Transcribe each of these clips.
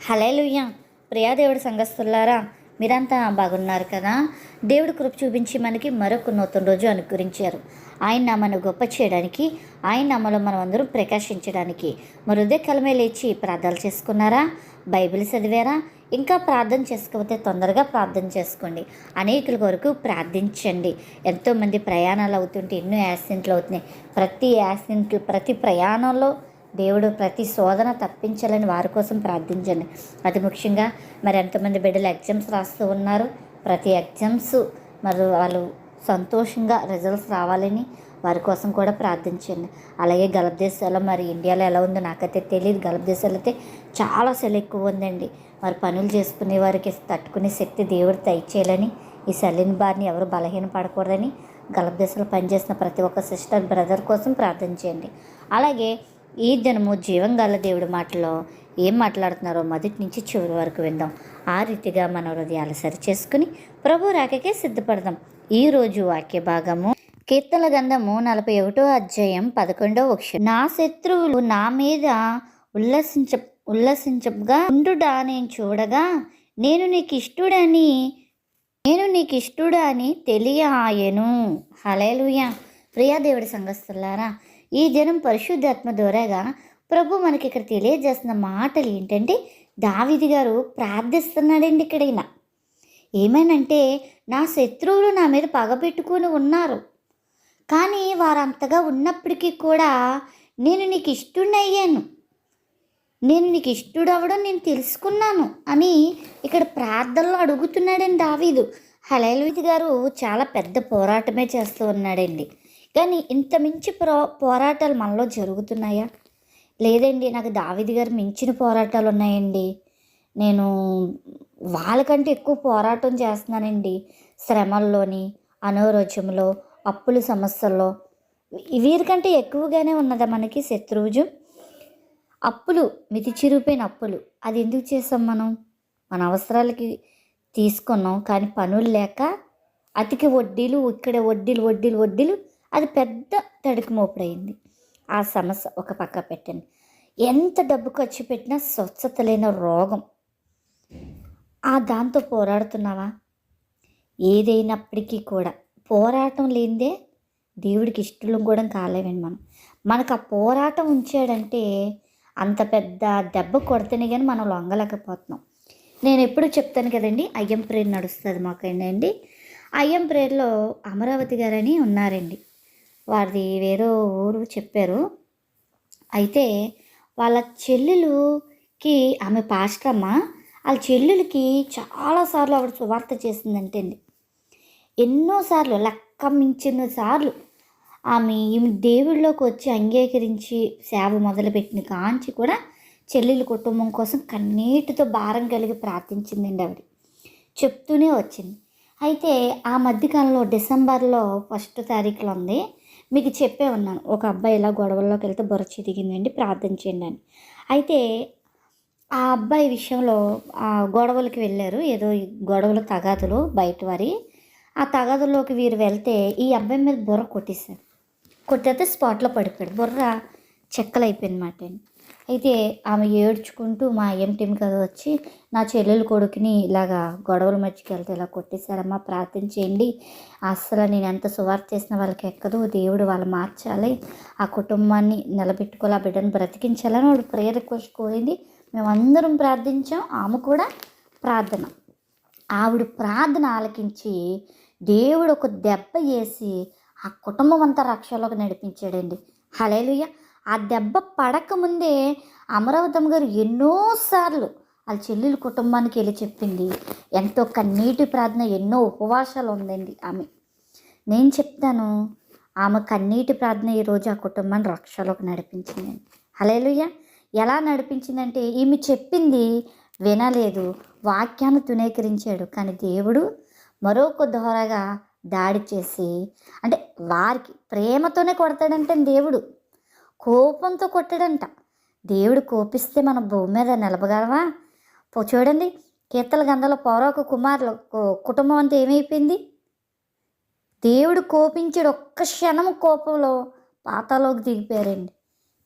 Hallelujah Priya దేవుడి సంఘస్థులారా మీరంతా బాగున్నారు కదా? దేవుడు కృప చూపించి మనకి మరొక నూతన రోజు అనుకరించారు ఆయన నామను గొప్ప చేయడానికి ఆయన నామలో మనం అందరం ప్రకాశించడానికి. మరి కలమే లేచి ప్రార్థనలు చేసుకున్నారా? బైబిల్ చదివారా? ఇంకా ప్రార్థన చేసుకోకపోతే తొందరగా ప్రార్థన చేసుకోండి. అనేకుల కొరకు ప్రార్థించండి. ఎంతోమంది ప్రయాణాలు అవుతుంటే ఎన్నో యాక్సిడెంట్లు అవుతున్నాయి. ప్రతి యాక్సిడెంట్లు ప్రతి ప్రయాణంలో దేవుడు ప్రతి శోధన తప్పించాలని వారి కోసం ప్రార్థించండి. అతి ముఖ్యంగా మరి ఎంతమంది బిడ్డలు ఎగ్జామ్స్ రాస్తూ ఉన్నారు. ప్రతి ఎగ్జామ్స్ మరి వాళ్ళు సంతోషంగా రిజల్ట్స్ రావాలని వారి కోసం కూడా ప్రార్థించండి. అలాగే గల్ఫ్ దేశాల్లో మరి ఇండియాలో ఎలా ఉందో నాకైతే తెలియదు గల్ఫ్ దేశాల్లో అయితే చాలా సెల్ ఎక్కువ ఉందండి. మరి పనులు చేసుకునే వారికి తట్టుకునే శక్తి దేవుడు దయచేయాలని ఈ సెల్లిన బారిని ఎవరు బలహీన పడకూడదని గల్ఫ్ దేశాల్లో పనిచేసిన ప్రతి ఒక్క సిస్టర్ బ్రదర్ కోసం ప్రార్థించండి. అలాగే ఈ దినము జీవంగాల దేవుడి మాటలో ఏం మాట్లాడుతున్నారో మొదటి నుంచి చివరి వరకు విందాం. ఆ రీతిగా మన హృదయాలు సరి చేసుకుని ప్రభు రాకకే సిద్ధపడదాం. ఈరోజు వాక్య భాగము కీర్తన గంధము నలభై ఒకటో అధ్యాయం పదకొండో అక్షరం నా శత్రువులు నా మీద ఉల్లసించ ఉల్లసించగా ఉండుడా నేను చూడగా నేను నీకు ఇష్టుడని నేను నీకు ఇష్టడా అని తెలియాయను హలేలుయ ప్రియాదేవుడి సంఘస్థులారా ఈ జనం పరిశుద్ధాత్మ ద్వారాగా ప్రభు మనకి ఇక్కడ తెలియజేస్తున్న మాటలు ఏంటంటే దావిది గారు ప్రార్థిస్తున్నాడండి ఇక్కడైనా. ఈయన ఏమేనంటే నా శత్రువులు నా మీద పగబెట్టుకుని ఉన్నారు. కానీ వారంతగా ఉన్నప్పటికీ కూడా నేను నీకు ఇష్టుడయ్యాను నేను నీకు ఇష్టుడవడం నేను తెలుసుకున్నాను అని ఇక్కడ ప్రార్థనలో అడుగుతున్నాడండి దావీదు. హలేలువితి గారు చాలా పెద్ద పోరాటమే చేస్తూ ఉన్నాడండి. కానీ ఇంత మించి ప్రో పోరాటాలు మనలో జరుగుతున్నాయా? లేదండి నాకు దావిది గారు మించిన పోరాటాలు ఉన్నాయండి. నేను వాళ్ళకంటే ఎక్కువ పోరాటం చేస్తున్నానండి. శ్రమల్లోని అనారోగ్యంలో అప్పుల సమస్యల్లో. వీరికంటే ఎక్కువగానే ఉన్నదా మనకి శత్రువుజు? అప్పులు మితి చిరిగిపోయిన అప్పులు. అది ఎందుకు చేసాం మనం? మన అవసరాలకి తీసుకున్నాం కానీ పనులు లేక అతికి వడ్డీలు ఇక్కడ వడ్డీలు వడ్డీలు వడ్డీలు అది పెద్ద తడికి మోపుడైంది ఆ సమస్య ఒక పక్క పెట్టండి ఎంత డబ్బు ఖర్చు పెట్టినా స్వచ్ఛత లేని రోగం. ఆ దాంతో పోరాడుతున్నావా? ఏదైనప్పటికీ కూడా పోరాటం లేనిదే దేవుడికి ఇష్టం కూడా కాలేమండి మనం. మనకు ఆ పోరాటం ఉంచాడంటే అంత పెద్ద దెబ్బ కొడితేనే కానీ మనం లొంగలేకపోతున్నాం. నేను ఎప్పుడు చెప్తాను కదండి అయ్యం ప్రేర్ నడుస్తుంది మాకండి అయ్యం ప్రేర్లో అమరావతి గారని ఉన్నారండి. వారిది వేరే ఊరు చెప్పారు. అయితే వాళ్ళ చెల్లెలుకి ఆమె పాస్టమ్మ వాళ్ళ చెల్లెలకి చాలాసార్లు ఆవిడ సువార్త చేసిందంటే అండి ఎన్నోసార్లు లెక్క మించిన సార్లు ఆమె ఈమె దేవుళ్ళలోకి వచ్చి అంగీకరించి సేవ మొదలుపెట్టిన కాంచి కూడా చెల్లెలు కుటుంబం కోసం కన్నీటితో భారం కలిగి ప్రార్థించిందండి ఆవిడ. చెప్తూనే వచ్చింది. అయితే ఆ మధ్యకాలంలో డిసెంబర్లో ఫస్ట్ తారీఖులో ఉంది. మీకు చెప్పే ఉన్నాను. ఒక అబ్బాయి ఇలా గొడవల్లోకి వెళ్తే బుర్ర చిరిగిందండి ప్రార్థన చేయండి అని. అయితే ఆ అబ్బాయి విషయంలో ఆ గొడవలకి వెళ్ళారు. ఏదో గొడవలు తగాదులు బయట వారి. ఆ తగాదుల్లోకి వీరు వెళ్తే ఈ అబ్బాయి మీద బుర్ర కొట్టేశారు కొట్టేస్తే స్పాట్లో పడిపోయాడు. బుర్ర చెక్కలైపోయిందన్నమాట అండి. అయితే ఆమె ఏడ్చుకుంటూ మా ఏం టీం కదా వచ్చి నా చెల్లెలు కొడుకుని ఇలాగా గొడవల మధ్యకి వెళ్తే ఇలా కొట్టేశారమ్మా ప్రార్థన చేయండి. అస్సలు నేను ఎంత సువార్త చేసిన వాళ్ళకి ఎక్కదు. దేవుడు వాళ్ళు మార్చాలి. ఆ కుటుంబాన్ని నిలబెట్టుకోవాలి. ఆ బిడ్డను బ్రతికించాలని వాడు ప్రేయర్ రిక్వెస్ట్ కోరింది. మేమందరం ప్రార్థించాం. ఆమె కూడా ప్రార్థన. ఆవిడ ప్రార్థన ఆలకించి దేవుడు ఒక దెబ్బ వేసి ఆ కుటుంబం అంతా రక్షలోకి నడిపించాడండి. హలేలుయ్య ఆ దెబ్బ పడకముందే అమరావతమ్మ గారు ఎన్నోసార్లు వాళ్ళ చెల్లెల కుటుంబానికి వెళ్ళి చెప్పింది. ఎంతో కన్నీటి ప్రార్థన ఎన్నో ఉపవాసాలు ఉందండి ఆమె. నేను చెప్తాను ఆమె కన్నీటి ప్రార్థన ఈరోజు ఆ కుటుంబాన్ని రక్షలోకి నడిపించిందండి. హలేలుయ్య ఎలా నడిపించిందంటే ఈమె చెప్పింది వినలేదు వాక్యాన్ని తునీకరించాడు కానీ దేవుడు మరొక దోరగా దాడి చేసి అంటే వారికి ప్రేమతోనే కొడతాడంటే దేవుడు. కోపంతో కొట్టాడంట. దేవుడు కోపిస్తే మన భూమి మీద నిలబగలవా పో చూడండి కీర్తల గంధల పౌరవ కుమారుల కుటుంబం అంతా ఏమైపోయింది? దేవుడు కోపించాడు ఒక్క క్షణం కోపంలో పాతాలోకి దిగిపోయారండి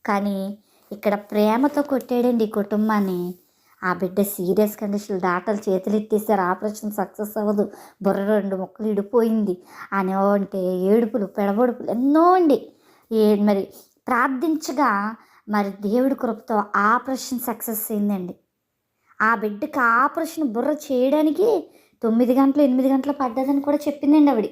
కానీ ఇక్కడ ప్రేమతో కొట్టాడండి ఈ కుటుంబాన్ని. ఆ బిడ్డ సీరియస్ కండిషన్ డాక్టర్లు చేతులు ఎత్తేసారు ఆపరేషన్ సక్సెస్ అవ్వదు బుర్ర రెండు ముక్కలు ఇడిపోయింది. అని అంటే ఏడుపులు పెడబొడుపులు ఎన్నో అండి. ఏ మరి ప్రార్థించగా మరి దేవుడి కృపతో ఆపరేషన్ సక్సెస్ అయిందండి. ఆ బిడ్డకి ఆపరేషన్ బుర్ర చేయడానికి తొమ్మిది గంటలు ఎనిమిది గంటలు పడ్డదని కూడా చెప్పిందండి ఆవిడ.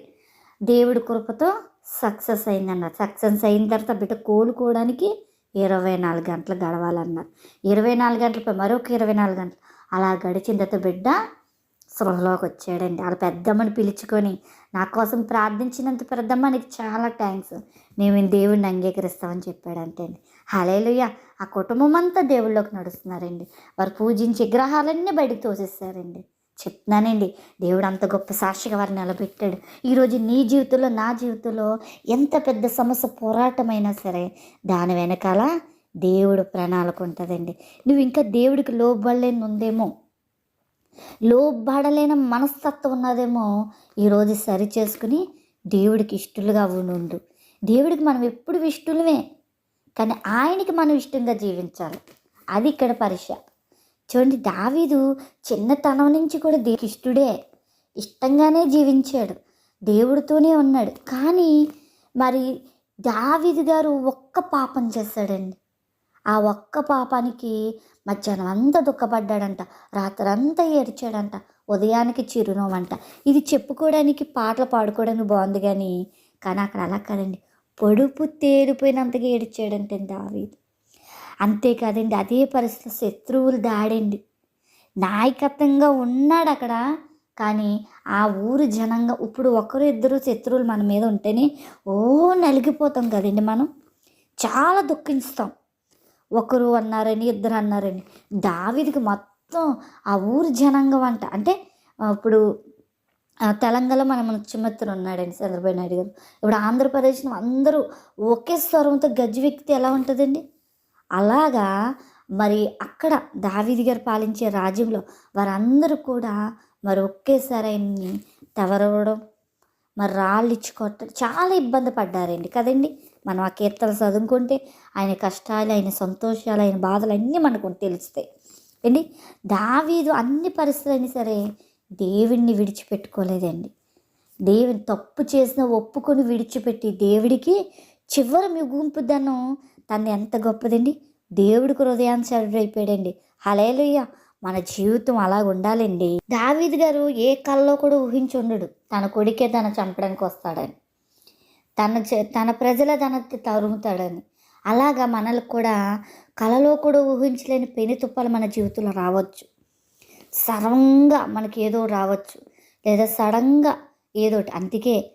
దేవుడి కృపతో సక్సెస్ అయిందన్నారు సక్సెస్ అయిన తర్వాత బిడ్డ కోలుకోవడానికి ఇరవై నాలుగు గంటలు గడవాలన్నారు. ఇరవై నాలుగు గంటలపై మరొక ఇరవై నాలుగు గంటలు అలా గడిచిన తర్వాత బిడ్డ సృహలోకి వచ్చాడండి. వాళ్ళ పెద్దమ్మని పిలుచుకొని నా కోసం ప్రార్థించినంత పెద్దమ్మ నీకు చాలా థ్యాంక్స్ మేము దేవుడిని అంగీకరిస్తామని చెప్పాడంటే అండి హలేలుయ్య ఆ కుటుంబం అంతా దేవుళ్ళలోకి నడుస్తున్నారండి. వారు పూజించే విగ్రహాలన్నీ బయటికి తోసేస్తారండి చెప్తున్నానండి దేవుడు అంత గొప్ప సాక్షిగా వారిని నిలబెట్టాడు. ఈరోజు నీ జీవితంలో నా జీవితంలో ఎంత పెద్ద సమస్య పోరాటమైనా సరే దాని వెనకాల దేవుడు ప్రణాళిక ఉంటుందండి. నువ్వు ఇంకా దేవుడికి లోబడలేని ఉందేమో లోబడలేని మనస్తత్వం ఉన్నదేమో ఈరోజు సరి చేసుకుని దేవుడికి ఇష్టలుగా ఉండు. దేవుడికి మనం ఎప్పుడు ఇష్టలమే కానీ ఆయనకి మనం ఇష్టంగా జీవించాలి. అది ఇక్కడ పరీక్ష చూడండి దావీదు చిన్నతనం నుంచి కూడా దేవుడికి ఇష్టడే. ఇష్టంగానే జీవించాడు. దేవుడితోనే ఉన్నాడు. కానీ మరి దావీదు గారు ఒక్క పాపం చేశాడండి. ఆ ఒక్క పాపానికి మధ్యాహ్నం అంతా దుఃఖపడ్డాడంట రాత్రంతా ఏడ్చాడంట ఉదయానికి చిరునవ్వంట. ఇది చెప్పుకోవడానికి పాటలు పాడుకోవడానికి బాగుంది కానీ కానీ అక్కడ అలా కాదండి. పొడుపు తేలిపోయినంతగా ఏడ్చాడంటే దావీదు. అంతేకాదండి అదే పరిస్థితి శత్రువులు దాడండి. నాయకత్వంగా ఉన్నాడు అక్కడ కానీ ఆ ఊరు జనంగా ఇప్పుడు ఒకరు ఇద్దరు శత్రువులు మన మీద ఉంటేనే ఓ నలిగిపోతాం కదండి మనం. చాలా దుఃఖిస్తాం ఒకరు అన్నారని ఇద్దరు అన్నారని. దావిదికి మొత్తం ఆ ఊరు జనాంగం అంట అంటే ఇప్పుడు తెలంగాణ తెలంగాణలో మన ముఖ్యమంత్రి ఉన్నాడండి చంద్రబాబు నాయుడు గారు. ఇప్పుడు ఆంధ్రప్రదేశ్లో అందరూ ఒకే స్వరంతో గజ్జి వ్యక్తి ఎలా ఉంటుందండి? అలాగా మరి అక్కడ దావీది గారు పాలించే రాజ్యంలో వారందరూ కూడా మరి ఒకేసారి ఆయన్ని తవరవడం మరి రాళ్ళు ఇచ్చి కొట్టడం చాలా ఇబ్బంది పడ్డారండి. కదండి? మనం ఆ కీర్తనలు చదువుకుంటే ఆయన కష్టాలు ఆయన సంతోషాలు ఆయన బాధలు అన్నీ మనకు తెలుస్తాయి. ఏంటి దావీదు అన్ని పరిస్థితులైనా సరే దేవుడిని విడిచిపెట్టుకోలేదండి. దేవుని తప్పు చేసిన ఒప్పుకొని విడిచిపెట్టి దేవుడికి చివరి ముగింపు దనం తను ఎంత గొప్పదండి? దేవుడికి హృదయాన్ని అయిపోయాడండి హలేలుయ్య మన జీవితం అలా ఉండాలండి. దావీద్ గారు ఏ కల్లో కూడా ఊహించుండడు తన కొడుకే తన చంపడానికి వస్తాడని. తన చే- తన ప్రజల తన తరుముతాడని. అలాగా మనల్ని కూడా కలలో కూడా ఊహించలేని పెను తుప్పలు మన జీవితంలో రావచ్చు. సడన్గా మనకి ఏదో రావచ్చు. లేదా సడన్గా ఏదోటి అందుకే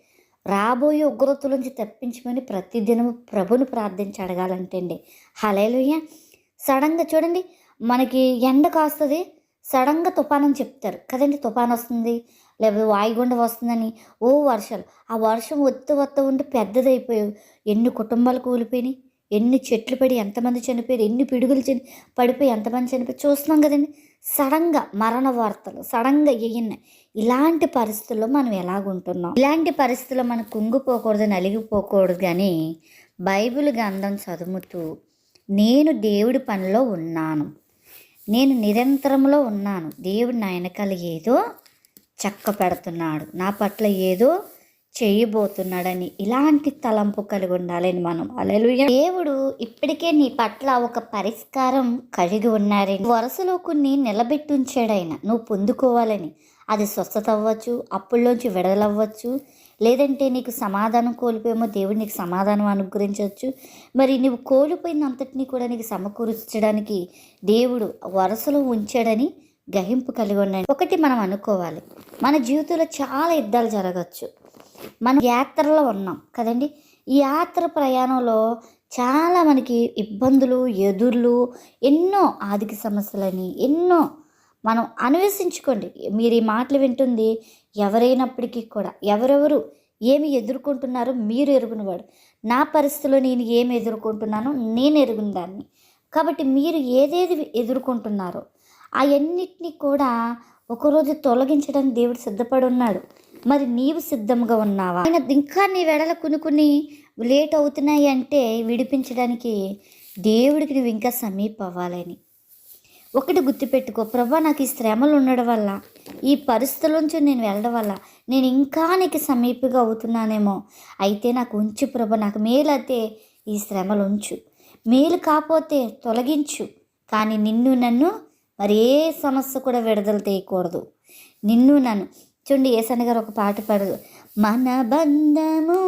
రాబోయే ఉగ్రతల నుంచి తప్పించుకొని ప్రతిదినము ప్రభుని ప్రార్థించి అడగాలంటే అండి హలేలుయ్య సడన్గా చూడండి మనకి ఎండ కాస్తుంది సడన్గా తుఫాన్ అని చెప్తారు. కదండి తుఫాన్ వస్తుంది లేకపోతే వాయుగుండం వస్తుందని. ఓ వర్షాలు. ఆ వర్షం ఒత్తు వత్త ఉండి పెద్దదైపోయావు. ఎన్ని కుటుంబాలు కూలిపోయినాయి ఎన్ని చెట్లు పడి ఎంతమంది చనిపోయారు ఎన్ని పిడుగులు చని పడిపోయి ఎంతమంది చనిపోయి చూస్తున్నాం కదండి సడన్గా మరణ వార్తలు సడన్గా ఎగిన ఇలాంటి పరిస్థితుల్లో మనం ఎలాగుంటున్నాం? ఇలాంటి పరిస్థితుల్లో మనం కుంగిపోకూడదు నలిగిపోకూడదు కానీ బైబిల్ గ్రంథం చదువుతూ నేను దేవుడి పనిలో ఉన్నాను. నేను నిరంతరంలో ఉన్నాను. దేవుడు నా వెనకాల ఏదో చక్క పెడుతున్నాడు నా పట్ల ఏదో చేయబోతున్నాడని ఇలాంటి తలంపు కలిగి ఉండాలని మనం. అలెలుయ దేవుడు ఇప్పటికే నీ పట్ల ఒక పరిష్కారం కలిగి ఉన్నారని. వరుసలో కొన్ని నిలబెట్టుంచాడైనా నువ్వు పొందుకోవాలని. అది స్వస్థత అవ్వచ్చు అప్పుల్లోంచి విడుదలవ్వచ్చు. లేదంటే నీకు సమాధానం కోల్పోయేమో దేవుడు నీకు సమాధానం అనుగ్రహించవచ్చు. మరి నువ్వు కోల్పోయినంతటినీ కూడా నీకు సమకూర్చడానికి దేవుడు వరసలో ఉంచాడని గ్రహింపు కలిగి ఉన్నాడు ఒకటి మనం అనుకోవాలి. మన జీవితంలో చాలా యుద్ధాలు జరగచ్చు మనం యాత్రలో ఉన్నాం కదండి. ఈ యాత్ర ప్రయాణంలో చాలా మనకి ఇబ్బందులు ఎదుర్లు ఎన్నో ఆర్థిక సమస్యలని ఎన్నో మనం అన్వేషించుకోండి. మీరు ఈ మాటలు వింటుంది ఎవరైనప్పటికీ కూడా. ఎవరెవరు ఏమి ఎదుర్కొంటున్నారో మీరు ఎరుగునవాడు. నా పరిస్థితిలో నేను ఏమి ఎదుర్కొంటున్నానో నేను ఎరుగున దాన్ని. కాబట్టి మీరు ఏదేది ఎదుర్కొంటున్నారో అవన్నిటినీ కూడా ఒకరోజు తొలగించడానికి దేవుడు సిద్ధపడి ఉన్నాడు. మరి నీవు సిద్ధంగా ఉన్నావా? ఆయన ఇంకా నీ వెడల కొన్ని లేట్ అవుతున్నాయి అంటే విడిపించడానికి దేవుడికి నువ్వు ఇంకా సమీప అవ్వాలని. ఒకటి గుర్తుపెట్టుకో. ప్రభా నాకు ఈ శ్రమలు ఉండడం వల్ల ఈ పరిస్థితుల్లోంచి నేను వెళ్ళడం వల్ల నేను ఇంకా నీకు సమీపగా అవుతున్నానేమో. అయితే నాకు ఉంచు ప్రభ నాకు మేలైతే ఈ శ్రమలు ఉంచు. మేలు కాకపోతే తొలగించు. కానీ నిన్ను నన్ను మరి ఏ సమస్య కూడా విడుదల తీయకూడదు. నిన్ను నన్ను చూడండి ఏసన్న గారు ఒక పాట పాడదు మన బంధము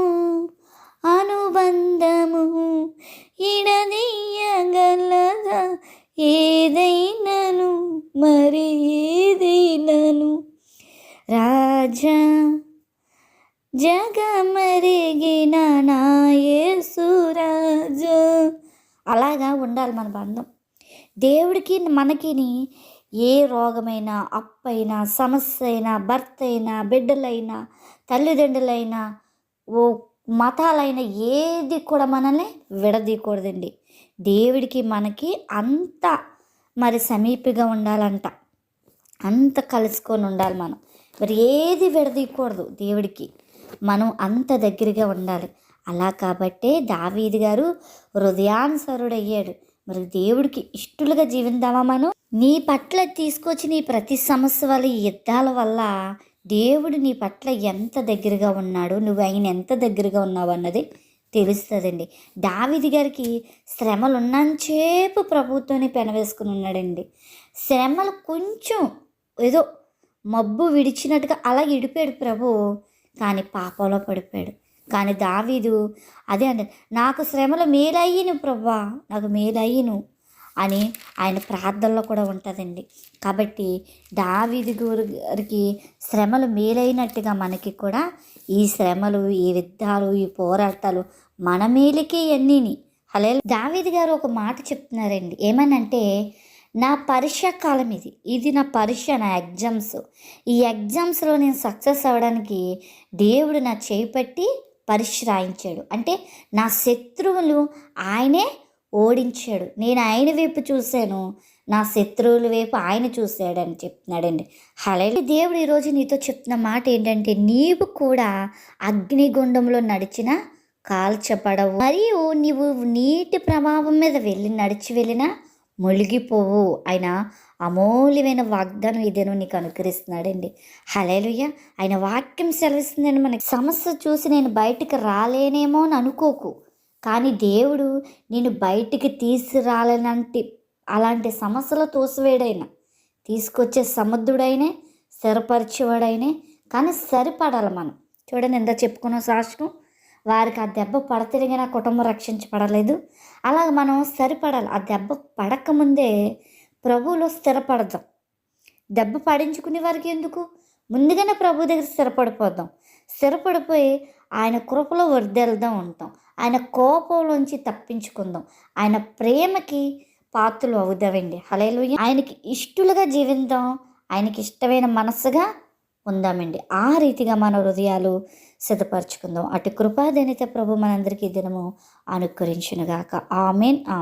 మనకిని ఏ రోగమైనా అప్పైనా సమస్య అయినా భర్త అయినా బిడ్డలైనా తల్లిదండ్రులైనా ఓ మతాలైనా ఏది కూడా మనల్ని విడదీయకూడదండి. దేవుడికి మనకి అంత మరి సమీపంగా ఉండాలంట. అంత కలుసుకొని ఉండాలి మనం. మరి ఏది విడదీయకూడదు దేవుడికి. మనం అంత దగ్గరగా ఉండాలి. అలా కాబట్టే దావీది గారు హృదయానుసరుడయ్యాడు. మరి దేవుడికి ఇష్టలుగా జీవిద్దామా మనం? నీ పట్ల తీసుకొచ్చి నీ ప్రతి సమస్య వల్ల ఈ యుద్ధాల వల్ల దేవుడు నీ పట్ల ఎంత దగ్గరగా ఉన్నాడు నువ్వు ఆయన ఎంత దగ్గరగా ఉన్నావు అన్నది తెలుస్తుందండి. దావిది గారికి శ్రమలు ఉన్నంచేపు ప్రభుత్వాన్ని పెనవేసుకుని ఉన్నాడండి. శ్రమలు కొంచెం ఏదో మబ్బు విడిచినట్టుగా అలా ఇడిపాడు ప్రభు కానీ పాపంలో పడిపోయాడు. కానీ దావీదు అదే అంటే నాకు శ్రమలు మేలయ్యను ప్రభా నాకు మేలయ్యను అని ఆయన ప్రార్థనలో కూడా ఉంటుందండి. కాబట్టి దావీది గారికి శ్రమలు మేలైనట్టుగా మనకి కూడా ఈ శ్రమలు ఈ యుద్ధాలు ఈ పోరాటాలు మన మేలుకే అన్నీని హలే దావీది గారు ఒక మాట చెప్తున్నారండి. ఏమనంటే నా పరీక్ష కాలం ఇది. ఇది నా పరీక్ష నా ఎగ్జామ్స్. ఈ ఎగ్జామ్స్లో నేను సక్సెస్ అవ్వడానికి దేవుడు నా చేపట్టి పరిశ్రాయించాడు. అంటే నా శత్రువులు ఆయనే ఓడించాడు. నేను ఆయన వైపు చూశాను నా శత్రువుల వైపు ఆయన చూశాడని చెప్తున్నాడండి. హలే దేవుడు ఈరోజు నీతో చెప్తున్న మాట ఏంటంటే నీవు కూడా అగ్నిగుండంలో నడిచిన కాల్చబడవు. మరియు నీవు నీటి ప్రభావం మీద వెళ్ళి నడిచి వెళ్ళినా మునిగిపోవు. ఆయన అమూల్యమైన వాగ్దానం ఇదేనో నీకు అనుకరిస్తున్నాడండి హలేలుయ్య ఆయన వాక్యం సెలవిస్తుందండి మనకి సమస్య చూసి నేను బయటికి రాలేనేమో అని అనుకోకు. కానీ దేవుడు నేను బయటికి తీసుకురాలేనంటి అలాంటి సమస్యలు తోసివేడైన తీసుకొచ్చే సముద్రుడైనే స్థిరపరిచేవాడైనే కానీ సరిపడాలి మనం. చూడండి ఎంత చెప్పుకున్న సాక్షం వారికి ఆ దెబ్బ పడతిరిగిన కుటుంబం రక్షించబడలేదు. అలాగ మనం సరిపడాలి. ఆ దెబ్బ పడకముందే ప్రభువులో స్థిరపడదాం. దెబ్బ పడించుకునే వారికి ఎందుకు? ముందుగానే ప్రభు దగ్గర స్థిరపడిపోదాం. స్థిరపడిపోయి ఆయన కృపలో వర్దెల్దాం ఉంటాం ఆయన కోపంలోంచి తప్పించుకుందాం. ఆయన ప్రేమకి పాత్రలు అవుదామండి. హలేలు ఆయనకి ఇష్టలుగా జీవిద్దాం ఆయనకి ఇష్టమైన మనస్సుగా ఉందామండి. ఆ రీతిగా మన హృదయాలు సిద్ధపరచుకుందాం. అటు కృపాదనిత ప్రభు మనందరికీ దినము అనుకరించునుగాక ఆమెన్.